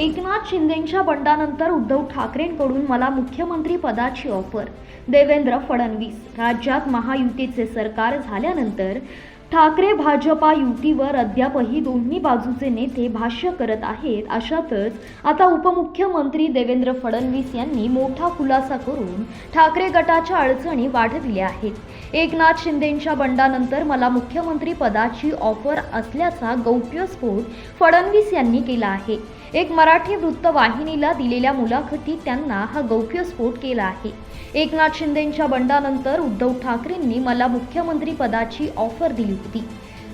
एकनाथ शिंदेंच्या बंडानंतर उद्धव ठाकरेंकडून मला मुख्यमंत्री पदाची ऑफर. देवेंद्र फडणवीस. राज्यात महायुतीचे सरकार झाल्यानंतर ठाकरे भाजपा युतीवर अद्यापही दोन्ही बाजूचे नेते भाष्य करत आहेत अशातच आता उपमुख्यमंत्री देवेंद्र फडणवीस यांनी मोठा खुलासा करून ठाकरे गटाच्या अडचणी वाढविल्या आहेत. एकनाथ शिंदेंच्या बंडानंतर मला मुख्यमंत्री पदाची ऑफर असल्याचा गौप्यस्फोट फडणवीस यांनी केला आहे. एक मराठी वृत्तवाहिनीला दिलेल्या मुलाखतीत त्यांना हा गौप्यस्फोट केला आहे. एकनाथ शिंदेंच्या बंडानंतर उद्धव ठाकरेंनी मला मुख्यमंत्री पदाची ऑफर दिली. होती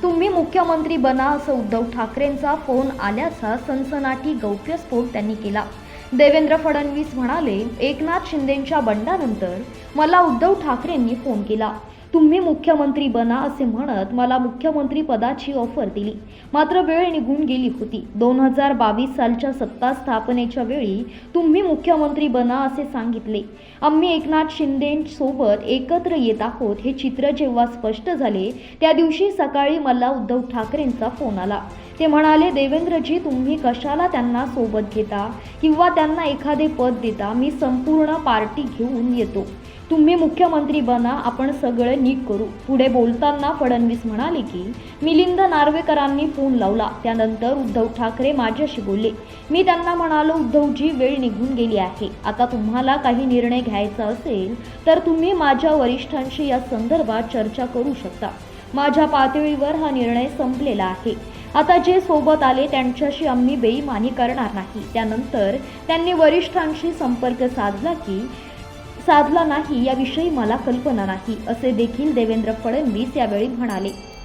तुम्ही मुख्यमंत्री बना असं उद्धव ठाकरेंचा फोन आल्याचा सनसनाटी गौप्यस्फोट त्यांनी केला. देवेंद्र फडणवीस म्हणाले एकनाथ शिंदेंच्या बंडानंतर मला उद्धव ठाकरेंनी फोन केला. तुम्ही मुख्यमंत्री बना असे म्हणत मला मुख्यमंत्री पदाची ऑफर दिली. मात्र वेळ निघून गेली होती. दोन हजार बावीस सालच्या सत्ता स्थापनेच्या वेळी तुम्ही मुख्यमंत्री बना असे सांगितले. आम्ही एकनाथ शिंदेसोबत एकत्र येत आहोत हे चित्र जेव्हा स्पष्ट झाले त्या दिवशी सकाळी मला उद्धव ठाकरेंचा फोन आला. ते म्हणाले देवेंद्रजी तुम्ही कशाला त्यांना सोबत घेता? किंवा त्यांना एखादे पद देता? मी संपूर्ण पार्टी घेऊन येतो. तुम्ही मुख्यमंत्री बना आपण सगळं नीट करू. पुढे बोलताना फडणवीस म्हणाले की मिलिंद नार्वेकरांनी फोन लावला. त्यानंतर उद्धव ठाकरे माझ्याशी बोलले. मी त्यांना म्हणालो उद्धवजी वेळ निघून गेली आहे. आता तुम्हाला काही निर्णय घ्यायचा असेल तर तुम्ही माझ्या वरिष्ठांशी या संदर्भात चर्चा करू शकता. माझ्या पातळीवर हा निर्णय संपलेला आहे. आता जे सोबत आले त्यांच्याशी आम्ही बेईमानी करणार नाही. त्यानंतर त्यांनी वरिष्ठांशी संपर्क साधला की साधला नाही याविषयी मला कल्पना नाही असे देखील देवेंद्र फडणवीस यावेळी म्हणाले.